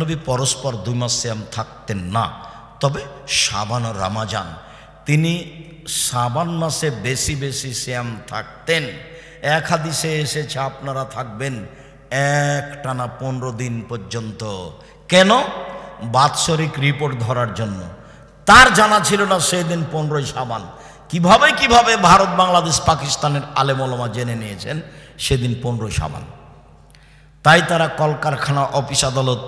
নবী পরস্পর দুই মাস শ্যাম থাকতেন না। তবে সাবান ও রামাজান, তিনি সাবান মাসে বেশি বেশি শ্যাম থাকতেন। এক হাদিসে এসেছে, আপনারা থাকবেন এক টানা পনেরো দিন পর্যন্ত। কেন? বাৎসরিক রিপোর্ট ধরার জন্য। তার জানা ছিল না সেদিন পনেরোই সাবান কীভাবে কীভাবে ভারত, বাংলাদেশ, পাকিস্তানের আলেমলমা জেনে নিয়েছেন? সেদিন পনেরোই সাবান তাই তারা কলকারখানা, অফিস আদালত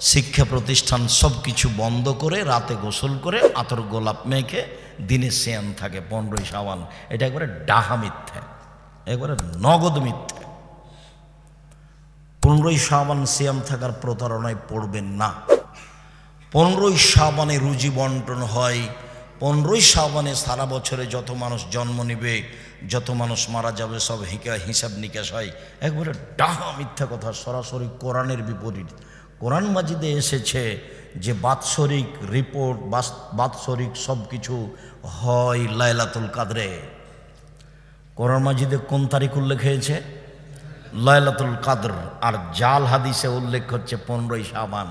শিক্ষা প্রতিষ্ঠান সব কিছু বন্ধ করে, রাতে গোসল করে, আতর গোলাপ মেখে দিনে শ্যাম থাকে, পনেরোই সাবান এটা একবারে ডাহা মিথ্যা। একবারে নগদ মিথ্যা। পনেরোই সাবান শ্যাম থাকার প্রতারণায় পড়বেন না। পনেরোই সাবানে রুজি বন্টন হয়। পনেরোই সাবানে সারা বছরে যত মানুষ জন্ম নেবে, যত মানুষ মারা যাবে, সব হিসাব নিকাশ হয়। একবারে ডাহা মিথ্যা কথা, সরাসরি কোরআনের বিপরীত। কোরআন মাজিদে এসেছে যে বাৎসরিক রিপোর্ট বাৎসরিক সব কিছু হয় লাইলাতুল কাদরে। কোরআন মাজিদে কোন তারিখ উল্লেখ হয়েছে? লাইলাতুল কাদর। আর জাল হাদিসে উল্লেখ হচ্ছে পনেরোই সাবান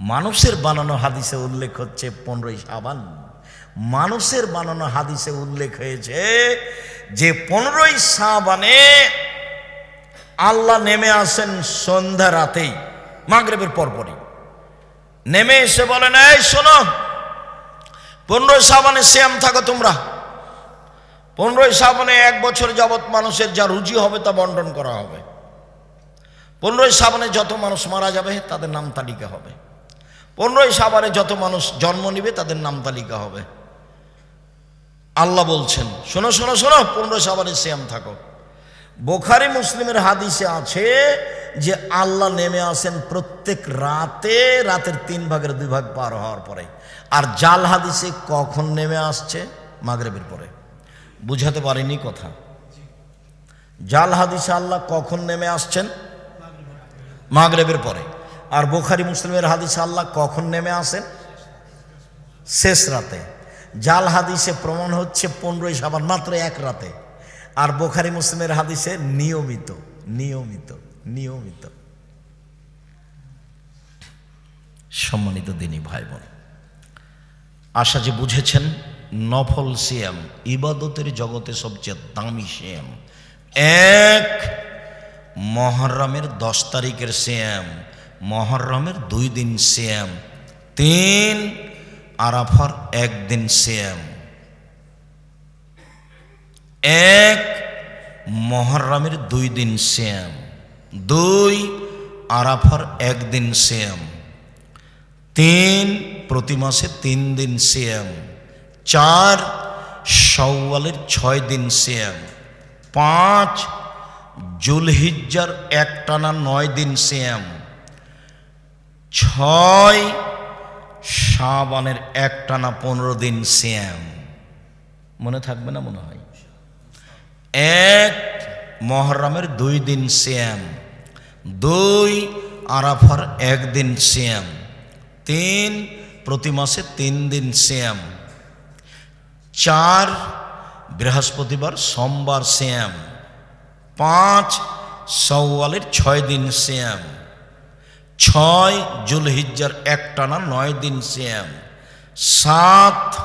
মানুষের বানানো হাদিসে উল্লেখ হচ্ছে পনেরোই সাবান মানুষের বানানো হাদিসে উল্লেখ হয়েছে যে পনেরোই সাবানে আল্লাহ নেমে আসেন সন্ধ্যা রাতেই। মাগরেবের পরপরই। নেমে এসে বলেন, এই শোনো, পনেরোই সাবানে শ্যাম থাকো তোমরা। পনেরোই সাবানে এক বছর যাবৎ মানুষের যা রুজি হবে তা বন্টন করা হবে। পনেরোই সাবানে যত মানুষ মারা যাবে, তাদের নাম তালিকা হবে। পনেরোই সাবানে যত মানুষ জন্ম নিবে, তাদের নাম তালিকা হবে। আল্লাহ বলছেন, শোনো শোনো শোনো, পনেরোই সাবানে শ্যাম থাকো। বোখারি মুসলিমের হাদিসে আছে যে আল্লাহ নেমে আসেন প্রত্যেক রাতে, রাতের তিন ভাগের দুই ভাগ পার হওয়ার পরে। আর জাল হাদিসে কখন নেমে আসছে? মাগরেবের পরে। বুঝাতে পারিনি কথা। জাল হাদিসে আল্লাহ কখন নেমে আসছেন? মাগরেবের পরে। আর বোখারি মুসলিমের হাদিসে আল্লাহ কখন নেমে আসেন? শেষ রাতে। জাল হাদিসে প্রমাণ হচ্ছে পনেরোই সাবান মাত্র এক রাতে। আর বোখারি মুসলিমের হাদিসে নিয়মিত নিয়মিত। নিয়মিত। সম্মানিত দিনী ভাই বোন আশা যে বুঝেছেন, নফল সিয়াম ইবাদতের জগতে সবচেয়ে দামি সিয়াম এক, মহরমের দশ তারিখের সিয়াম মহরমের দুই দিন সিয়াম তিন, আরাফার একদিন সিয়াম এক, মহরমের দুই দিন শ্যাম দুই, আরাফার একদিন শ্যাম তিন, প্রতি মাসে তিন দিন শ্যাম চার সওয়ালের ছয় দিন শ্যাম পাঁচ, জুলহিজ্জার একটানা নয় দিন শ্যাম ছয়, শাবানের একটানা পনেরো দিন শ্যাম মনে থাকবে না মনে হয়? এক, মহরমের দুই দিন শ্যাম দুই আরাফার একদিন শ্যাম তিন প্রতি মাসে তিন দিন শ্যাম চার বৃহস্পতিবার সোমবার শ্যাম পাঁচ সওয়ালের ছয় দিন শ্যাম ছয় জুলহিজ্জার একটানা নয় দিন শ্যাম সাত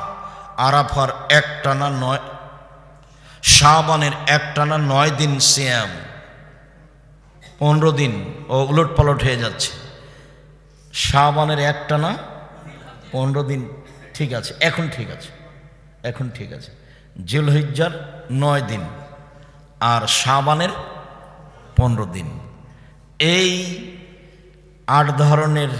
আরাফার একটানা নয়, শাবানের একটানা নয় দিন শ্যাম পনেরো দিন ও উলট পালট হয়ে যাচ্ছে। শাহবানের একটা না? পনেরো দিন। ঠিক আছে, এখন ঠিক আছে, এখন ঠিক আছে। জেলহিজ্জার নয় দিন আর শাবানের পনেরো দিন। এই আট ধরনের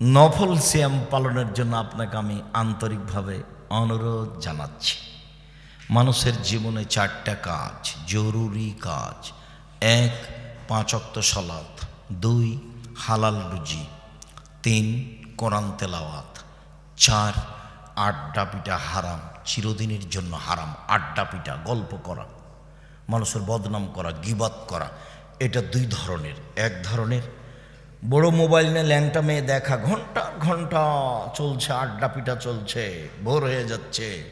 নফল শ্যাম পালনের জন্য আপনাকে আমি আন্তরিকভাবে অনুরোধ জানাচ্ছি। মানুষের জীবনে চারটা কাজ, জরুরি কাজ। এক পাঁচক্ত সলাৎ দুই, হালাল রুজি। তিন, কোরআন তেলাওয়াত। চার, আড্ডা পিটা হারাম। চিরদিনের জন্য হারাম। আড্ডা পিটা গল্প করা। মানুষের বদনাম করা গিবাত করা। এটা দুই ধরনের। এক ধরনের, বড় মোবাইল নিয়ে ল্যাংটা মেয়ে দেখা, ঘণ্টা ঘণ্টা চলছে, আড্ডা পিটা চলছে, ভোর হয়ে যাচ্ছে।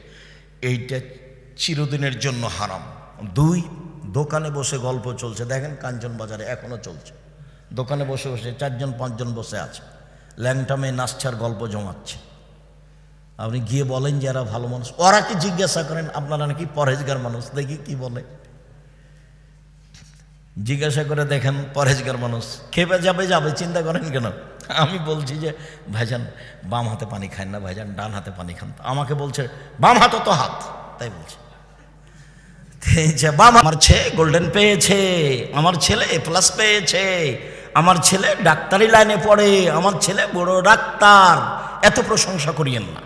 এইটা চিরদিনের জন্য হারাম। দুই দোকানে বসে গল্প চলছে। দেখেন কাঞ্চন বাজারে এখনও চলছে। দোকানে বসে বসে চারজন, পাঁচজন বসে আছে। ল্যাংটা মেয়ে নাচছার গল্প জমাচ্ছে। আপনি গিয়ে বলেন যে এরা ভালো মানুষ। ওরা কি জিজ্ঞাসা করেন? আপনারা নাকি পরেজগার মানুষ? দেখি কি বলে। জিজ্ঞাসা করে দেখেন পরেজগার মানুষ। খেপে যাবে যাবে, চিন্তা করেন কেন? আমি বলছি যে, ভাইজান, বাম হাতে পানি খায় না, ভাইজান, ডান হাতে পানি খান। আমাকে বলছে, বাম হাত তো হাত। তাই বলছে। যে বাম আমার ছেলে গোল্ডেন পেয়েছে আমার ছেলে এ প্লাস পেয়েছে আমার ছেলে ডাক্তারি লাইনে পড়ে আমার ছেলে বড় ডাক্তার এত প্রশংসা করিয়েন না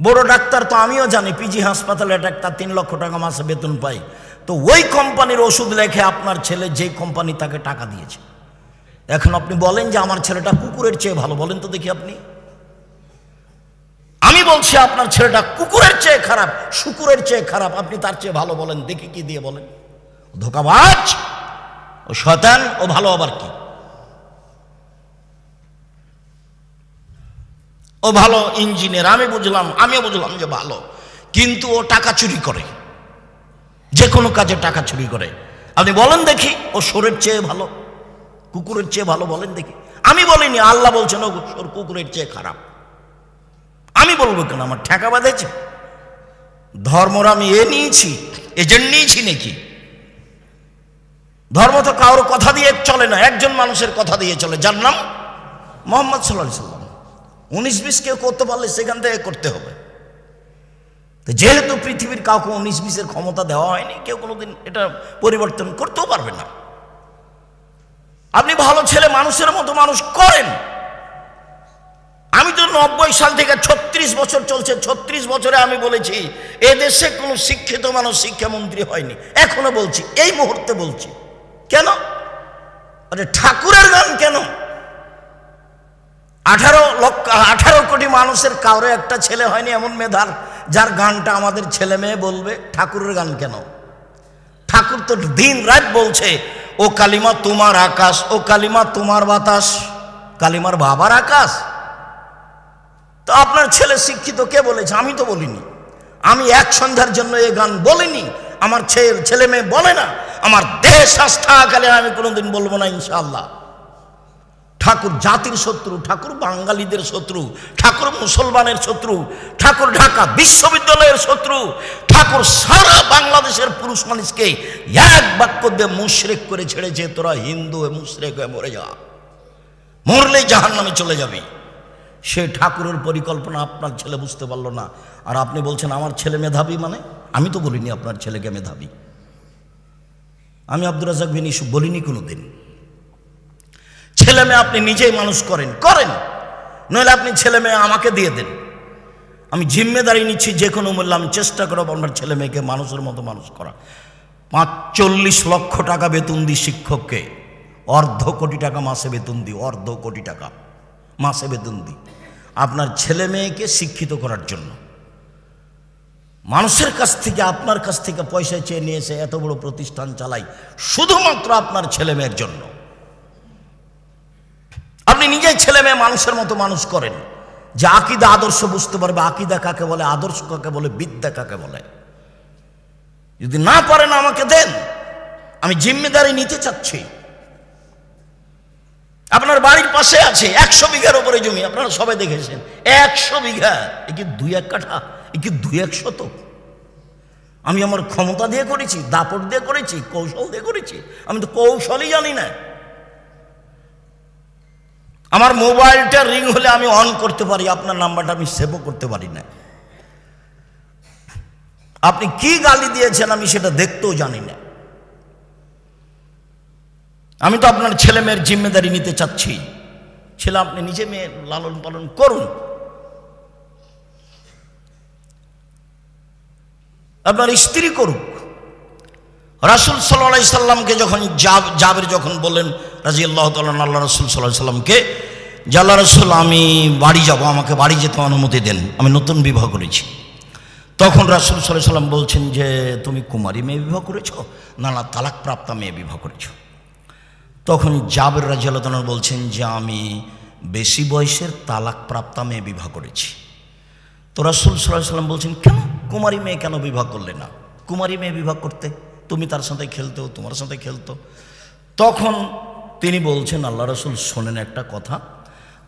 বড় ডাক্তার তো আমিও জানি পিজি হাসপাতালে ডাক্তার তিন লক্ষ টাকা মাসে বেতন পাই তো ওই কোম্পানির ওষুধ লেখে আপনার ছেলে যে কোম্পানি তাকে টাকা দিয়েছে এখন আপনি বলেন যে আমার ছেলেটা কুকুরের চেয়ে ভালো বলেন তো দেখি আপনি আমি বলছি, আপনার ছেলেটা কুকুরের চেয়ে খারাপ, শুকুরের চেয়ে খারাপ। আপনি তার চেয়ে ভালো বলেন, দেখি কি দিয়ে বলেন। ধোকাবাজ, ও শয়তান, ও ভালো আবার কি? ও ভালো ইঞ্জিনিয়ার, আমি বুঝলাম, আমিও বুঝলাম যে ভালো। কিন্তু ও টাকা চুরি করে। যে কোনো কাজে টাকা চুরি করে। আপনি বলেন দেখি, ও সোরের চেয়ে ভালো, কুকুরের চেয়ে ভালো বলেন দেখি। আমি বলিনি, আল্লাহ বলছেন, ও সোর কুকুরের চেয়ে খারাপ। আমি বলব কেন? আমার ঠেকা বাঁধেছে। ধর্মর আমি এ নিয়েছি, এজেন্ট নিয়েছি নাকি? ধর্ম তো কারোর কথা দিয়ে চলে না, একজন মানুষের কথা দিয়ে চলে। যার নাম মোহাম্মদ সাল্লাহ সাল্লাম উনিশ বিশ কেউ করতে পারলে সেখান থেকে করতে হবে। যেহেতু পৃথিবীর কাউকে উনিশ বিশের ক্ষমতা দেওয়া হয়নি, কেউ কোনোদিন এটা পরিবর্তন করতেও পারবে না। আপনি ভালো ছেলে, মানুষের মতো মানুষ করেন। আমি তো নব্বই সাল থেকে ছত্রিশ বছর চলছে, ছত্রিশ বছরে আমি বলেছি, এদেশে দেশে কোনো শিক্ষিত মানুষ শিক্ষামন্ত্রী হয়নি। এখনও বলছি, এই মুহূর্তে বলছি। কেন? আরে ঠাকুরের গান কেন? আঠারো লক্ষ, আঠারো কোটি মানুষের কারও একটা ছেলে হয়নি এমন মেধার যার গানটা আমাদের ছেলে মেয়ে বলবে, ঠাকুরের গান কেন? ঠাকুর তো দিন রাত বলছে, ও কালিমা তোমার আকাশ, ও কালিমা তোমার বাতাস, কালিমার বাবার আকাশ। তো আপনার ছেলে শিক্ষিত কে বলেছে? আমি তো বলিনি। আমি এক সন্ধ্যার জন্য এ গান বলিনি। আমার ছেলে ছেলে মেয়ে বলে না। আমার দেশ আস্থাকালে আমি কোনোদিন বলব না ইনশাআল্লাহ। ঠাকুর জাতির শত্রু, ঠাকুর বাঙালিদের শত্রু, ঠাকুর মুসলমানের শত্রু, ঠাকুর ঢাকা বিশ্ববিদ্যালয়ের শত্রু, ঠাকুর সারা বাংলাদেশের পুরুষ মানুষকে এক বাক্য দিয়ে মুশরেক করে ছেড়েছে, তোরা হিন্দু মুশরেক হয়ে মরে যা। মরলেই জাহান নামে চলে যাবি। সে ঠাকুরের পরিকল্পনা আপনার ছেলে বুঝতে পারল না। আর আপনি বলছেন, আমার ছেলে মেধাবী মানে? আমি তো বলিনি আপনার ছেলেকে মেধাবী। আমি আব্দুর রাজাক বিন ইসু বলিনি কোনো দিন ছেলে মেয়ে আপনি নিজেই মানুষ করেন করেন। নইলে আপনি ছেলে মেয়ে আমাকে দিয়ে দেন। আমি জিম্মেদারি নিচ্ছি যে কোনো মূল্যে, আমি চেষ্টা করব আমার ছেলে মেয়েকে মানুষের মতো মানুষ করা। পাঁচ চল্লিশ লক্ষ টাকা বেতন দিই শিক্ষককে। অর্ধ কোটি টাকা মাসে বেতন দিই, অর্ধ কোটি টাকা মাসে বেতন দিই। আপনার ছেলে মেয়েকে শিক্ষিত করার জন্য। মানুষের কাছ থেকে, আপনার কাছ থেকে পয়সা চেয়ে নিয়ে এসে এত বড় প্রতিষ্ঠান চালাই, শুধুমাত্র আপনার ছেলে মেয়ের জন্য। আপনি নিজেই ছেলে মেয়ে মানুষের মতো মানুষ করেন, যে আকিদা আদর্শ বুঝতে পারবে, আকিদা কাকে বলে, আদর্শ কাকে বলে, বিদ্যা কাকে বলে। যদি না পারেন আমাকে দেন, আমি জিম্মেদারি নিতে চাচ্ছি। আপনার বাড়ির পাশে আছে, একশো বিঘার উপরে জমি, আপনারা সবাই দেখেছেন। একশো বিঘা, এ কি দুই এক কাঠা, এ কি দুই এক শত আমি আমার ক্ষমতা দিয়ে করেছি, দাপট দিয়ে করেছি, কৌশল দিয়ে করেছি, আমি তো কৌশলই জানি না। আমার মোবাইলটা রিং হলে আমি অন করতে পারি, আপনার নাম্বারটা আমি সেভও করতে পারি না। আপনি কি গালি দিয়েছেন আমি সেটা দেখতেও জানি না। আমি তো আপনার ছেলে মেয়ের জিম্মেদারি নিতে চাচ্ছি। ছেলে আপনি নিজে মেয়ে লালন পালন করুন। আপনার স্ত্রী করুক। রাসুল সাল্লাহ সাল্লামকে যখন জাব- জাবের যখন বললেন রাজি আল্লাহ তাল্লাহ আল্লাহ রসুল সাল্লাহ সাল্লামকে, যে আল্লাহ রসুল, আমি বাড়ি যাব, আমাকে বাড়ি যেতে অনুমতি দেন, আমি নতুন বিবাহ করেছি। তখন রাসুল সাল্লাহ সাল্লাম বলছেন যে, তুমি কুমারী মেয়ে বিবাহ করেছ? না না তালাক প্রাপ্তা মেয়ে বিবাহ করেছ? তখন জাবের রাজিয়াল বলছেন যে আমি বেশি বয়সের তালাক প্রাপ্তা মেয়ে বিবাহ করেছি। তো রাসুল সাল্লাম বলছেন, কেন? কুমারী মেয়ে কেন বিবাহ করলে না? কুমারী মেয়ে বিবাহ করতে? তুমি তার সাথে খেলতেও তোমার সাথে খেলতো? তখন তিনি বলছেন, আল্লাহ রসুল, শোনেন একটা কথা।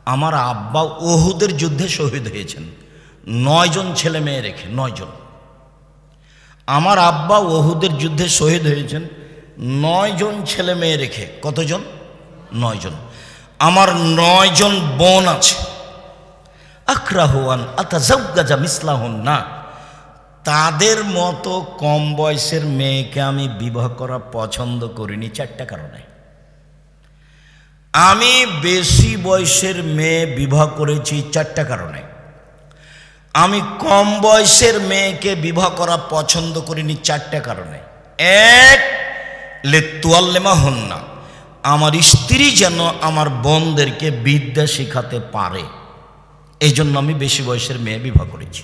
আমার আব্বা ওহুদের যুদ্ধে শহীদ হয়েছেন। নয়জন ছেলে মেয়ে রেখে নয়জন আমার আব্বা ওহুদের যুদ্ধে শহীদ হয়েছেন। নয়জন ছেলে মেয়ে রেখে, কতজন? নয়জন আমার নয়জন বোন আছে। আখরাহুয়ান আতাজাউগাজা মিসলাহন না। তাদের মতো কম বয়সের মেয়েকে আমি বিবাহ করা পছন্দ করিনি চারটা কারণে। আমি বেশি বয়সের মেয়ে বিবাহ করেছি চারটা কারণে। আমি কম বয়সের মেয়েকে বিবাহ করা পছন্দ করিনি চারটা কারণে। এক লেতুয়াল্লেমা হন না। আমার স্ত্রী যেন আমার বোনদেরকে বিদ্যা শেখাতে পারে। এই জন্য আমি বেশি বয়সের মেয়ে বিবাহ করেছি।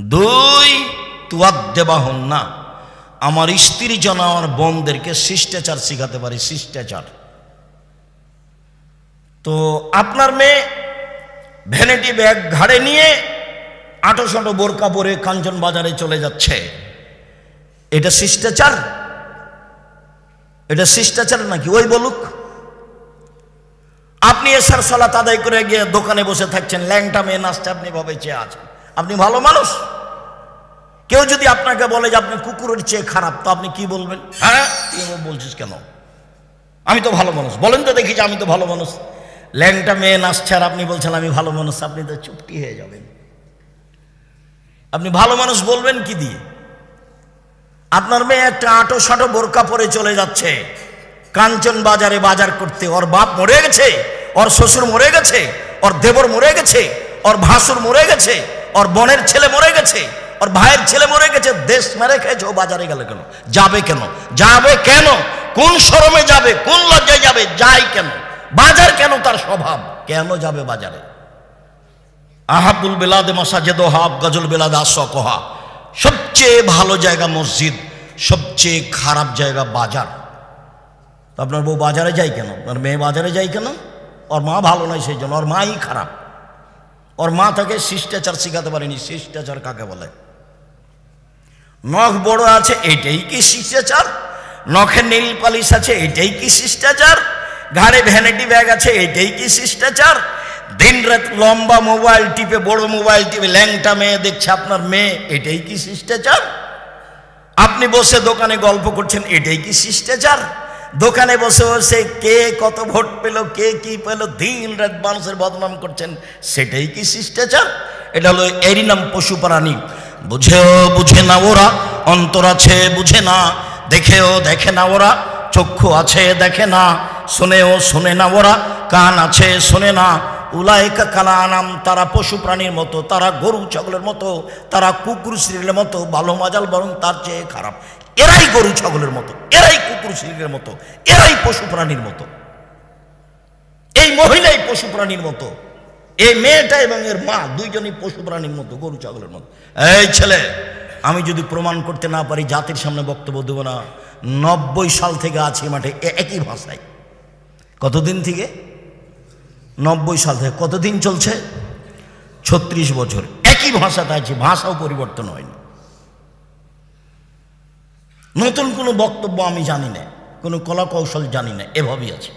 দুই তুয়াদ দেবা হন না। আমার স্ত্রী যেন আমার বোনদেরকে শিষ্টাচার শেখাতে পারে, শিষ্টাচার। তো আপনার মেয়ে ভ্যানিটি ব্যাগ ঘাড়ে নিয়ে আটো সাটো বোরকা পরে কাঞ্চন বাজারে চলে যাচ্ছে। এটা শিষ্টাচার? এটা শিষ্টাচার নাকি? ওই বলুক। আপনি এসার সলাত আদায় করে গিয়ে দোকানে বসে থাকছেন ল্যাংটা মেয়ে নাচতে আপনি ভাবে চেয়ে আছেন। আপনি ভালো মানুষ। কেউ যদি আপনাকে বলে যে আপনি কুকুরের চেয়ে খারাপ তো আপনি কি বলবেন? হ্যাঁ। তুই বলছিস কেন? আমি তো ভালো মানুষ। বলেন তো দেখি যে আমি তো ভালো মানুষ। ল্যাংটা মেয়ে নাচছে আর আপনি বলছেন আমি ভালো মানুষ। আপনি তো চুপটি হয়ে যাবেন। আপনি ভালো মানুষ বলবেন কি দিয়ে? আপনার মেয়ে একটা আটো সাটো বোরকা পরে চলে যাচ্ছে। কাঞ্চন বাজারে বাজার করতে। ওর বাপ মরে গেছে, ওর শ্বশুর মরে গেছে, ওর দেবর মরে গেছে, ওর ভাসুর মরে গেছে, ওর বোনের ছেলে মরে গেছে, ওর ভাইয়ের ছেলে মরে গেছে। দেশ মেরে খেয়েছে, ও বাজারে গেলে কেন? যাবে কেন? যাবে কেন? কোন শরমে যাবে? কোন লজ্জায় যাবে? যাই কেন? বাজার কেন তার স্বভাব? কেন যাবে বাজারে? আহাবুল বেলাদে মশা মাসাজেদ হাব গজল বেলাদ আসকহা সবচেয়ে ভালো জায়গা মসজিদ, সবচেয়ে খারাপ জায়গা বাজার। আপনার বউ বাজারে যায় কেন? আপনার মেয়ে বাজারে যায় কেন? ওর মা ভালো নয় সেই জন্য, ওর মাই খারাপ। ওর মা তাকে শিষ্টাচার শেখাতে পারেনি, শিষ্টাচার কাকে বলে? নখ বড় আছে, এটাই কি শিষ্টাচার? নখে নীল পালিশ আছে, এটাই কি শিষ্টাচার? ঘাড়ে ভ্যানিটি ব্যাগ আছে, এটাই কি শিষ্টাচার? দিন রাত লম্বা মোবাইল টিপে, বড় মোবাইল টিপে, ল্যাংটা মেয়ে দেখছে আপনার মেয়ে, এটাই কি শিষ্টাচার? আপনি বসে দোকানে গল্প করছেন, এটাই কি শিষ্টাচার? দোকানে বসে বসে কে কত ভোট পেল, কে কি পেল দিন রাত মানুষের বদনাম করছেন, সেটাই কি শিষ্টাচার? এটা হলো এরই নাম পশু প্রাণী বুঝেও বুঝে না ওরা, অন্তর আছে বুঝে না, দেখেও দেখে না ওরা, চক্ষু আছে দেখে না, শুনেও শুনে না ওরা, কান আছে শোনে না উলায়কা কালা নাম তারা পশু প্রাণীর মতো, তারা গরু ছাগলের মতো, তারা কুকুর শ্রীলের মতো, ভালো মাজাল বরং তার চেয়ে খারাপ। এরাই গরু ছাগলের মতো, এরাই কুকুর শ্রীলের মতো, এরাই পশু প্রাণীর মতো। এই মহিলাই পশু প্রাণীর মতো, এই মেয়েটা এবং এর মা দুইজনই পশু প্রাণীর মতো, গরু ছাগলের মতো। এই ছেলে, আমি যদি প্রমাণ করতে না পারি, জাতির সামনে বক্তব্য দেবো না। নব্বই সাল থেকে আছি মাঠে একই ভাষায়। কতদিন থেকে? নব্বই সাল থেকে কতদিন চলছে? ছত্রিশ বছর। একই ভাষাতে আছে, ভাষাও পরিবর্তন হয়নি। নতুন কোনো বক্তব্য আমি জানি না, কোনো কলা কৌশল জানি না, এভাবেই আছে।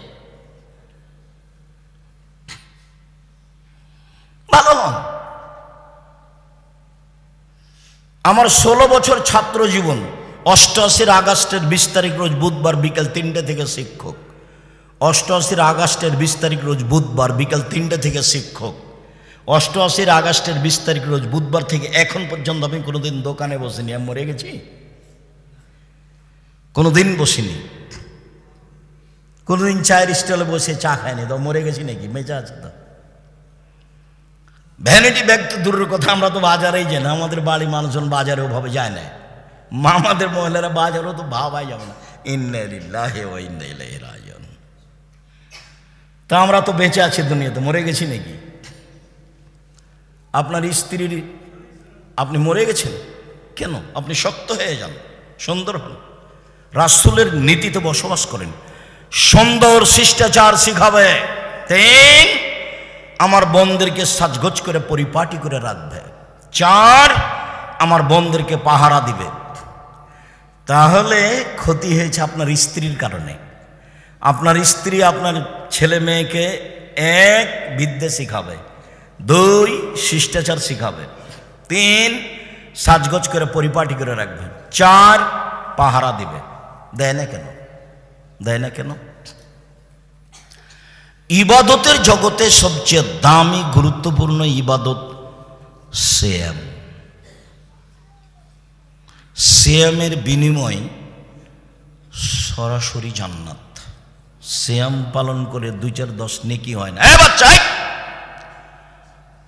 ভালো হন। আমার ষোলো বছর ছাত্র জীবন, অষ্টআশির আগস্টের বিশ তারিখ রোজ বুধবার বিকেল তিনটে থেকে শিক্ষক। অষ্টআশির আগস্টের বিশ তারিখ রোজ বুধবার বিকাল তিনটে থেকে শিক্ষক। অষ্টআশির আগস্টের বিশ তারিখ রোজ বুধবার থেকে এখন পর্যন্ত আমি কোনোদিন দোকানে বসিনি। আমি মরে গেছি? কোনোদিন বসিনি। কোনোদিন চায়ের স্টলে বসে চা খায়নি। তো মরে গেছি নাকি? মেজা আছে তো। ভ্যানিটি ব্যাগ তো দূরের কথা, আমরা তো বাজারেই যাই না। আমাদের বাড়ি মানুষজন বাজারে ওভাবে যায় না। মা, আমাদের মহিলারা বাজারেও তো ভাবাই যাবে না। ইন্নাইলাইহি রাজিউন। তা আমরা তো বেঁচে আছি দুনিয়াতে, মরে গেছি নাকি? আপনার স্ত্রীর, আপনি মরে গেছেন? কেন? আপনি শক্ত হয়ে যান, সুন্দর হন। রাসূলের নীতিতে বসবাস করেন। সুন্দর শিষ্টাচার শিখাবে। তিন, আমার বোনদেরকে সাজগোজ করে পরিপাটি করে রাখবে। চার, আমার বোনদেরকে পাহারা দিবে। তাহলে ক্ষতি হয়েছে আপনার স্ত্রীর কারণে। আপনার স্ত্রী আপনার ছেলে মেয়েকে এক বিদ্যে শিখাবে, দুই শিষ্টাচার শিখাবে, তিন সাজগোজ করে পরিপাটি করে রাখবে, চার পাহারা দিবে। দেয় না কেন? দেয় না কেন? ইবাদতের জগতে সবচেয়ে দামি, গুরুত্বপূর্ণ ইবাদত সেম সেয়ামের বিনিময় সরাসরি জান্নাত। শ্যাম পালন করে দুই চার দশ নেকি হয় না। বাচ্চা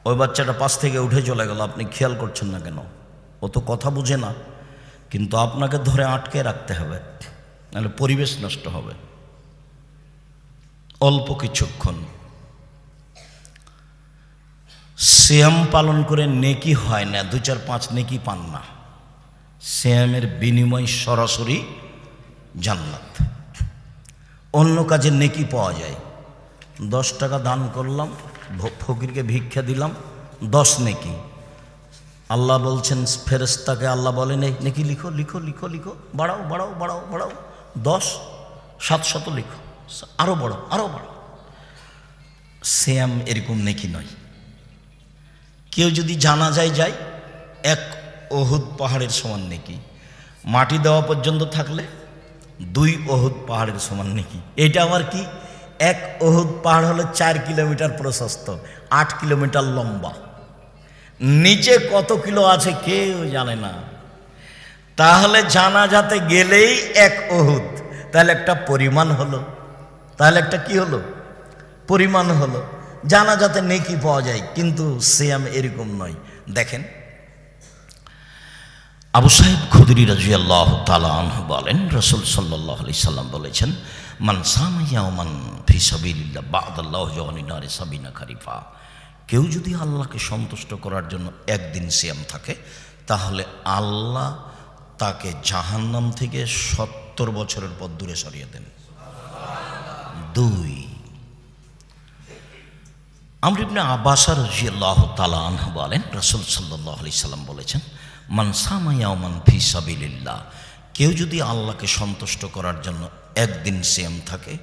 ওই বাচ্চাটা পাশ থেকে উঠে চলে গেল, আপনি খেয়াল করছেন না কেন? ও তো কথা বুঝে না, কিন্তু আপনাকে ধরে আটকে রাখতে হবে, নাহলে পরিবেশ নষ্ট হবে। অল্প কিছুক্ষণ। শ্যাম পালন করে নেকি হয় না দু চার পাঁচ নেকি পান না। শ্যামের বিনিময় সরাসরি জান্নাত। অন্য কাজে নেকি পাওয়া যায়। দশ টাকা দান করলাম ফকিরকে ভিক্ষা দিলাম, দশ নেকি। আল্লাহ বলছেন ফেরেস্তাকে আল্লাহ বলেন, এই নেকি লিখো লিখো লিখো লিখো, বাড়াও বাড়াও বাড়াও বাড়াও, দশ সাতশত লিখো আরও বড়ো আরও বড়ো শ্যাম এরকম নেকি নয়। কেউ যদি জানা যায় যায় এক অহুদ পাহাড়ের সমান নেকি। মাটি দেওয়া পর্যন্ত থাকলে দুই অহুদ পাহাড়ের সমান নেকি? এটা আবার কি? এক অহুদ পাহাড় হলো চার কিলোমিটার প্রশস্ত, আট কিলোমিটার লম্বা। নিচে কত কিলো আছে কেউ জানে না। তাহলে জানা যাতে গেলেই এক অহুদ তাহলে একটা পরিমাণ হলো। তাহলে একটা কি হলো? পরিমাণ হলো। জানা যাতে নেকি পাওয়া যায়, কিন্তু সিয়াম এরকম নয়। দেখেন। আবু সাহেব খুদরি রাজি আল্লাহ তালাহ বলেন, রসুল সাল্লাহ আলি সাল্লাম বলেছেন, মান সামাইয়ামান ফি সাবিল্লা বাদাল্লাহ জওয়ানিনারে সাবিনা খারিফা, কেউ যদি আল্লাহকে সন্তুষ্ট করার জন্য একদিন সিয়াম থাকে, তাহলে আল্লাহ তাকে জাহান্নাম থেকে সত্তর বছরের পর দূরে সরিয়ে দেন। দুই, আমর ইবনে আব্বাসার রাজিয়াল্লাহ তাআলা আনহু বলেন, রাসূল সাল্লাল্লাহু আলাইহি সাল্লাম বলেছেন মান সামা ফি সাবিলিল্লাহ। কেউ যদি আল্লাহকে সন্তুষ্ট করার জন্য একদিন সিয়াম থাকে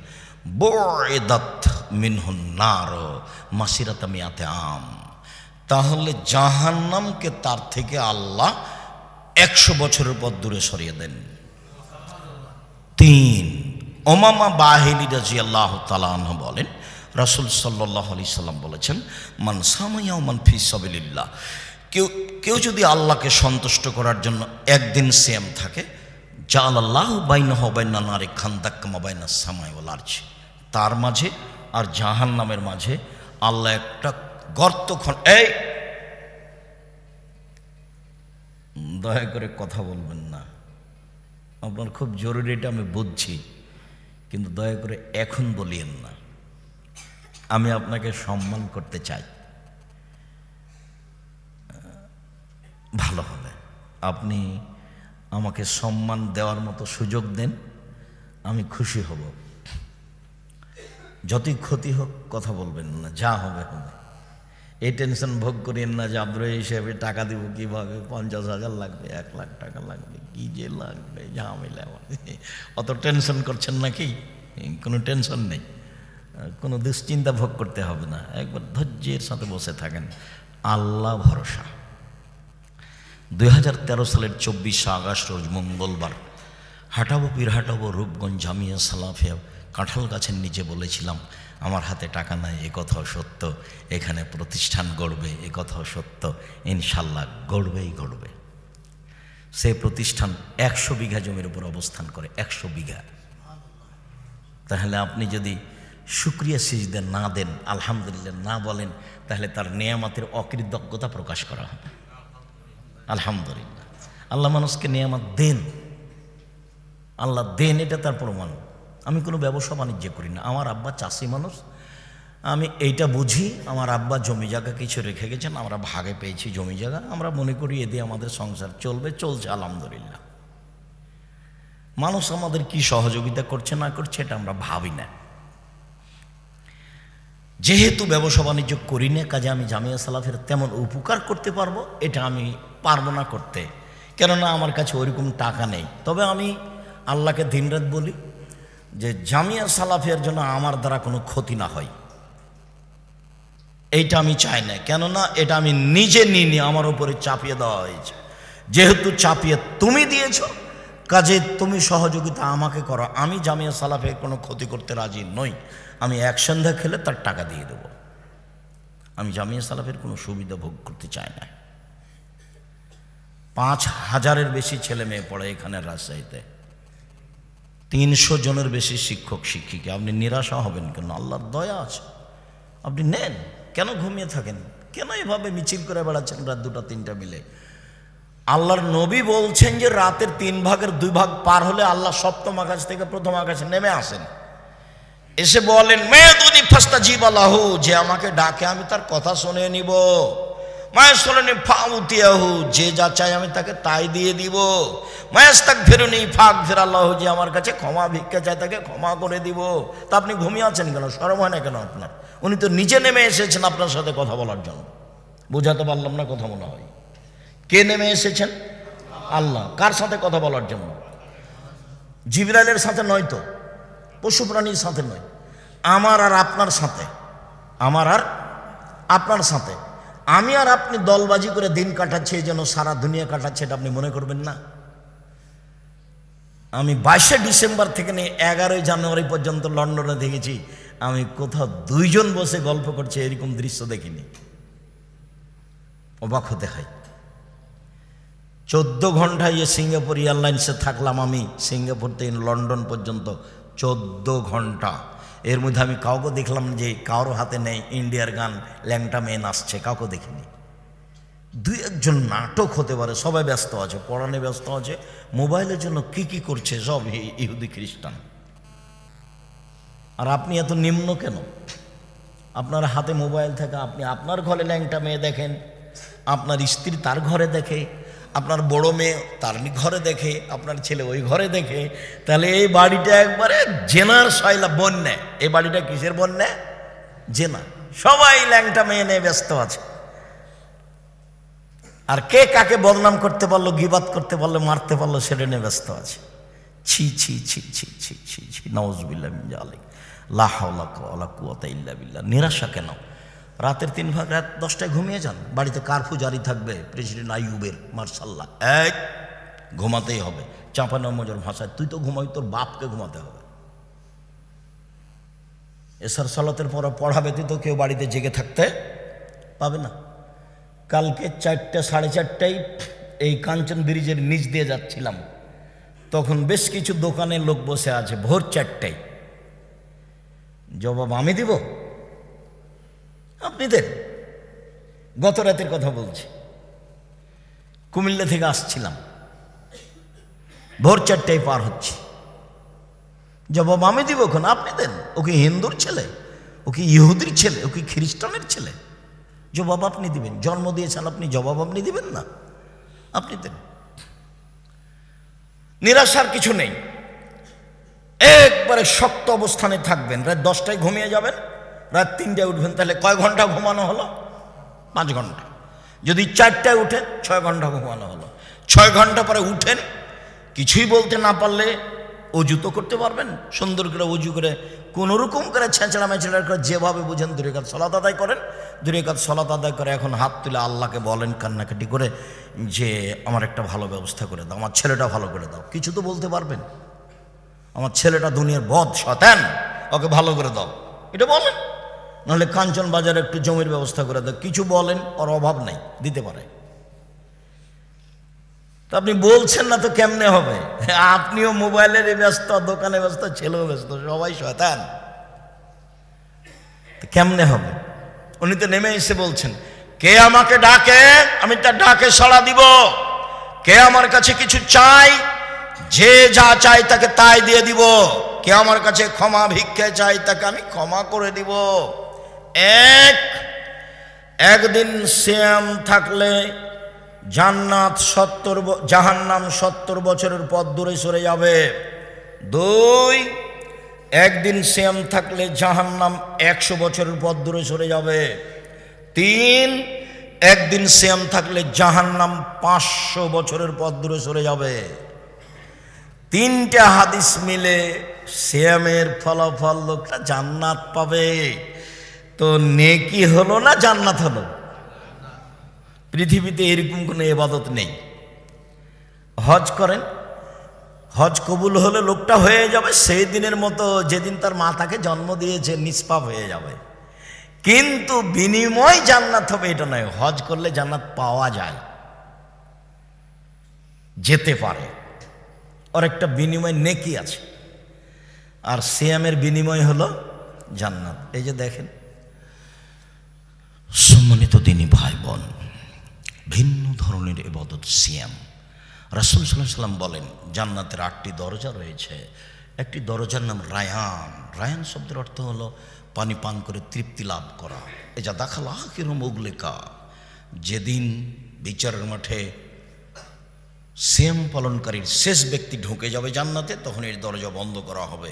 বয়েদাত মিনহুন নার মাসিরাতা মিয়াতে আম। তাহলে জাহান্নামকে তার থেকে আল্লাহ একশো বছরের পর দূরে সরিয়ে দেন। তিন, ওমামা বাহিনী রাজি আল্লাহ তালাহ বলেন, রাসুল সাল্লাহ আলি সাল্লাম বলেছেন, মান সামাইয়া ফি সাবিল্লাহ কেউ কেউ যদি আল্লাহকে সন্তুষ্ট করার জন্য একদিন সেম থাকে জাল আল্লাহ বাইনা হবাইনা নারে খান্দাক্কামা বাইনা সামাই আর্চ তার মাঝে আর জাহান নামের মাঝে আল্লাহ একটা গর্ত খন এই! দয়া করে কথা বলবেন না। আপনার খুব জরুরি, এটা আমি বুঝছি, কিন্তু দয়া করে এখন বলিয়েন না। আমি আপনাকে সম্মান করতে চাই। ভালো হবে। আপনি আমাকে সম্মান দেওয়ার মতো সুযোগ দেন, আমি খুশি হব। যতই ক্ষতি হোক, কথা বলবেন না, যা হবে হবে। এই টেনশন ভোগ করিয়েন না যে আব্রহ হিসেবে টাকা দিব কীভাবে? পঞ্চাশ হাজার লাগবে, এক লাখ টাকা লাগবে, কি যে লাগবে যা ঝামেলা অত টেনশন করছেন নাকি? কোনো টেনশন নেই। কোনো দুশ্চিন্তা ভোগ করতে হবে না। একবার ধৈর্যের সাথে বসে থাকেন। আল্লাহ ভরসা। দুই হাজার তেরো সালের চব্বিশে আগস্ট রোজ মঙ্গলবার হাঁটাবো পীর হাঁটাবো রূপগঞ্জ জামিয়া সালাফিয়া কাঁঠাল গাছের নিচে বলেছিলাম, আমার হাতে টাকা নাই, এ কথাও সত্য। এখানে প্রতিষ্ঠান গড়বে, এ কথাও সত্য। ইনশাল্লাহ গড়বেই গড়বে। সে প্রতিষ্ঠান একশো বিঘা জমির উপর অবস্থান করে, একশো বিঘা। তাহলে আপনি যদি সুক্রিয়া সিজদে না দেন, আলহামদুলিল্লাহ না বলেন, তাহলে তার নিয়ামতের অকৃতজ্ঞতা প্রকাশ করা হবে। আলহামদুলিল্লাহ। আল্লাহ মানুষকে নিয়ামত দেন। আল্লাহ দেন, এটা তার প্রমাণ। আমি কোনো ব্যবসা বাণিজ্য করি না। আমার আব্বা চাষি মানুষ। আমি এইটা বুঝি, আমার আব্বা জমি জায়গা কিছু রেখে গেছেন, আমরা ভাগে পেয়েছি জমি জায়গা। আমরা মনে করি এতে আমাদের সংসার চলবে, চলছে আলহামদুলিল্লাহ। মানুষ আমাদের কি সহযোগিতা করছে না করছে, এটা আমরা ভাবি না। যেহেতু ব্যবসা বাণিজ্য করি না, কাজে আমি জামিয়া সালাফের তেমন উপকার করতে পারব, এটা আমি পারব না করতে। কেননা আমার কাছে ওইরকম টাকা নেই। তবে আমি আল্লাহকে দিনরাত বলি যে, জামিয়া সালাফিয়ার জন্য আমার দ্বারা কোনো ক্ষতি না হয়। এইটা আমি চাই না। কেননা এটা আমি নিজে নিইনি আমার উপরে চাপিয়ে দেওয়া হয়েছে। যেহেতু চাপিয়ে তুমি দিয়েছ, কাজে তুমি সহযোগিতা আমাকে করো। আমি জামিয়া সালাফের কোনো ক্ষতি করতে রাজি নই। আমি এক সন্ধ্যা খেলে তার টাকা দিয়ে দেব। আমি জামিয়া সালাফের কোনো সুবিধা ভোগ করতে চাই না। পাঁচ হাজারের বেশি ছেলে মেয়ে পড়ে এখানে রাজশাহীতে। তিনশো জনের বেশি শিক্ষক, শিক্ষিকা। আপনি নিরাশা হবেন কেন? আল্লাহর দয়া আছে। আপনি নেন। কেন ঘুমিয়ে থাকেন? কেন এভাবে মিছিল করে বেড়াচ্ছেন রাত দুটা, তিনটা মিলে? আল্লাহর নবী বলছেন যে রাতের তিন ভাগের দুই ভাগ পার হলে আল্লাহ সপ্তম আকাশ থেকে প্রথম আকাশে নেমে আসেন। এসে বলেন মেয়েদুনি ফাস্তা জীবালাহু যে আমাকে ডাকে, আমি তার কথা শুনে নিব। মায়ের শোনেনি ফাউতিয়াহু যে যা চাই আমি তাকে তাই দিয়ে দিব। মায়াস তাক ফেরুনি ফাঁক ফেরাল্লাহ যে আমার কাছে ক্ষমা, ভিক্ষা চাই তাকে ক্ষমা করে দিব। তা আপনি ঘুমিয়ে আছেন কেন? সরম হয় না কেন আপনার? উনি তো নিজে নেমে এসেছেন আপনার সাথে কথা বলার জন্য। বোঝাতে পারলাম না কথা মনে হয়। কে নেমে এসেছেন? আল্লাহ। কার সাথে কথা বলার জন্য? জিবরাইলের সাথে নয় তো? পশু প্রাণীর সাথে নয়। আমার আর আপনার সাথে। আমার আর আপনার সাথে। আমি আর আপনি দলবাজি করে দিন কাটাচ্ছি যেন সারা দুনিয়া কাটাচ্ছে, এটা আপনি মনে করবেন না। আমি বাইশে ডিসেম্বর থেকে নিয়ে এগারোই জানুয়ারি পর্যন্ত লন্ডনে দেখেছি, আমি কোথাও দুইজন বসে গল্প করছে, এরকম দৃশ্য দেখিনি। অবাক হতে হয়। চোদ্দ ঘণ্টা ইয়ে সিঙ্গাপুর এয়ারলাইন্সে থাকলাম আমি, সিঙ্গাপুর থেকে লন্ডন পর্যন্ত চোদ্দ ঘণ্টা। এর মধ্যে আমি কাউকে দেখলাম যে কারও হাতে নেই ইন্ডিয়ার গান, ল্যাংটা মেয়ে নাচছে, কাউকে দেখিনি। দুই একজন নাটক হতে পারে, সবাই ব্যস্ত আছে, পড়ানে ব্যস্ত আছে, মোবাইলের জন্য কি কি করছে সব ইহুদি খ্রিস্টান। আর আপনি এত নিম্ন কেন? আপনার হাতে মোবাইল থাকে, আপনি আপনার ঘরে ল্যাংটা মেয়ে দেখেন, আপনার স্ত্রী তার ঘরে দেখে আপনার বড় মেয়ে তার ঘরে দেখে, আপনার ছেলে ওই ঘরে দেখে, তাহলে এই বাড়িটা একবারে জেনার সয়লা, বন্যা। এই বাড়িটা কিসের বন্যা? জেনা। সবাই ল্যাংটা মেয়ে নিয়ে ব্যস্ত আছে। আর কে কাকে বদনাম করতে পারল, গিবাদ করতে পারল, মারতে পারল, সেটা নিয়ে ব্যস্ত আছে। ছি ছি ছি ছি ছি ছি ছি নওয়াজবিল্লাহ মিন জালিক। লা হাওলা ওয়ালা কুওয়াতা ইল্লা বিল্লাহ। নিরাশা কেন? রাতের তিন ভাগ, রাত দশটায় ঘুমিয়ে যান। বাড়িতে কারফু জারি থাকবে, প্রেসিডেন্ট আইয়ুবের, মার্শাল্লাহ। এক ঘুমাতেই হবে। চাঁপানো মজর ভাষায়, তুই তো ঘুমাই, তোর বাপকে ঘুমাতে হবে। এসার সালাতের পর পড়া ব্যতীত কেউ বাড়িতে জেগে থাকতে পাবে না। কালকে চারটে, সাড়ে চারটায় এই কাঞ্চন ব্রিজের নিচ দিয়ে যাচ্ছিলাম। তখন বেশ কিছু দোকানে লোক বসে আছে, ভোর চারটায়। জবাব আমি দিব? আপনি দেন। গত রাতের কথা বলছি। কুমিল্লা থেকে আসছিলাম। ভোর চারটায় পার হচ্ছি। জবাব আমি দিব এখন, আপনি দেন। ও কি হিন্দুর ছেলে? ও কি ইহুদির ছেলে? ও কি খ্রিস্টানের ছেলে? জবাব আপনি দিবেন। জন্ম দিয়েছেন আপনি, জবাব আপনি দিবেন না। আপনি দেন। নিরাশার কিছু নেই। একবারে শক্ত অবস্থানে থাকবেন। রাত দশটায় ঘুমিয়ে যাবেন। রাত তিনটায় উঠবেন, তাহলে কয় ঘণ্টা ঘুমানো হলো? পাঁচ ঘণ্টা। যদি চারটায় উঠেন, ছয় ঘণ্টা ঘুমানো হলো। ছয় ঘণ্টা পরে উঠেন, কিছুই বলতে না পারলে অজু তো করতে পারবেন। সুন্দর করে অজু করে কোনো রকম করে ছেঁচড়া মেঁচড়া করে যেভাবে বুঝেন দূরে কাজ সলাত আদায় করেন। দূরে কাজ সলাত আদায় করে এখন হাত তুলে আল্লাহকে বলেন, কান্নাকাটি করে যে, আমার একটা ভালো ব্যবস্থা করে দাও, আমার ছেলেটা ভালো করে দাও। কিছু তো বলতে পারবেন। আমার ছেলেটা দুনিয়ার বদ শতান ওকে ভালো করে দাও। এটা বলেন। নাহলে কাঞ্চন বাজারে একটু জমির ব্যবস্থা করে দাও। কিছু বলেন, ওর অভাব নাই, দিতে পারে। তো আপনি বলছেন না তো কেমনে হবে? আপনিও মোবাইলের ব্যস্ত, দোকানে ব্যস্ত, ছেলেও ব্যস্ত, সবাই শয়তান। কেমনে হবে? উনি তো নেমে এসে বলছেন, কে আমাকে ডাকে? আমি তার ডাকে সাড়া দিব। কে আমার কাছে কিছু চাই? যে যা চাই তাকে তাই দিয়ে দিব। কে আমার কাছে ক্ষমা ভিক্ষে চাই তাকে আমি ক্ষমা করে দিব। এক, একদিন শ্যাম থাকলে জান্নাত সত্তর জাহান্নাম সত্তর বছরের পথ দূরে সরে যাবে। দুই, একদিন শ্যাম থাকলে জাহান্নাম একশো বছরের পথ দূরে সরে যাবে। তিন, একদিন শ্যাম থাকলে জাহান্নাম পাঁচশো বছরের পথ দূরে সরে যাবে। তিনটে হাদিস মিলে শ্যামের ফলাফল লোকটা জান্নাত পাবে। তো নেকি হলো না জান্নাত হলো? পৃথিবীতে এরকম কোনো এবাদত নেই। হজ করেন, হজ কবুল হলে লোকটা হয়ে যাবে, সেই দিনের মতো যেদিন তার মা তাকে জন্ম দিয়েছে, নিষ্পাপ হয়ে যাবে। কিন্তু বিনিময় জান্নাত হবে এটা নয়, হজ করলে জান্নাত পাওয়া যায়। যেতে পারে। ওর একটা বিনিময় নেকি আছে। আর সিয়ামের বিনিময় হলো জান্নাত। এই যে দেখেন সম্মানিত দিনী ভাই বোন, ভিন্ন ধরনের এবাদত সিয়াম। রাসুল সাল্লাহ সাল্লাম বলেন, জান্নাতের আটটি দরজা রয়েছে। একটি দরজার নাম রায়ান। রায়ান শব্দের অর্থ হলো পানি পান করে তৃপ্তি লাভ করা। এ যা দেখাল আখিরম উগলেকা যেদিন বিচারের মাঠে সেম পালনকারীর শেষ ব্যক্তি ঢুকে যাবে জান্নাতে, তখন এর দরজা বন্ধ করা হবে।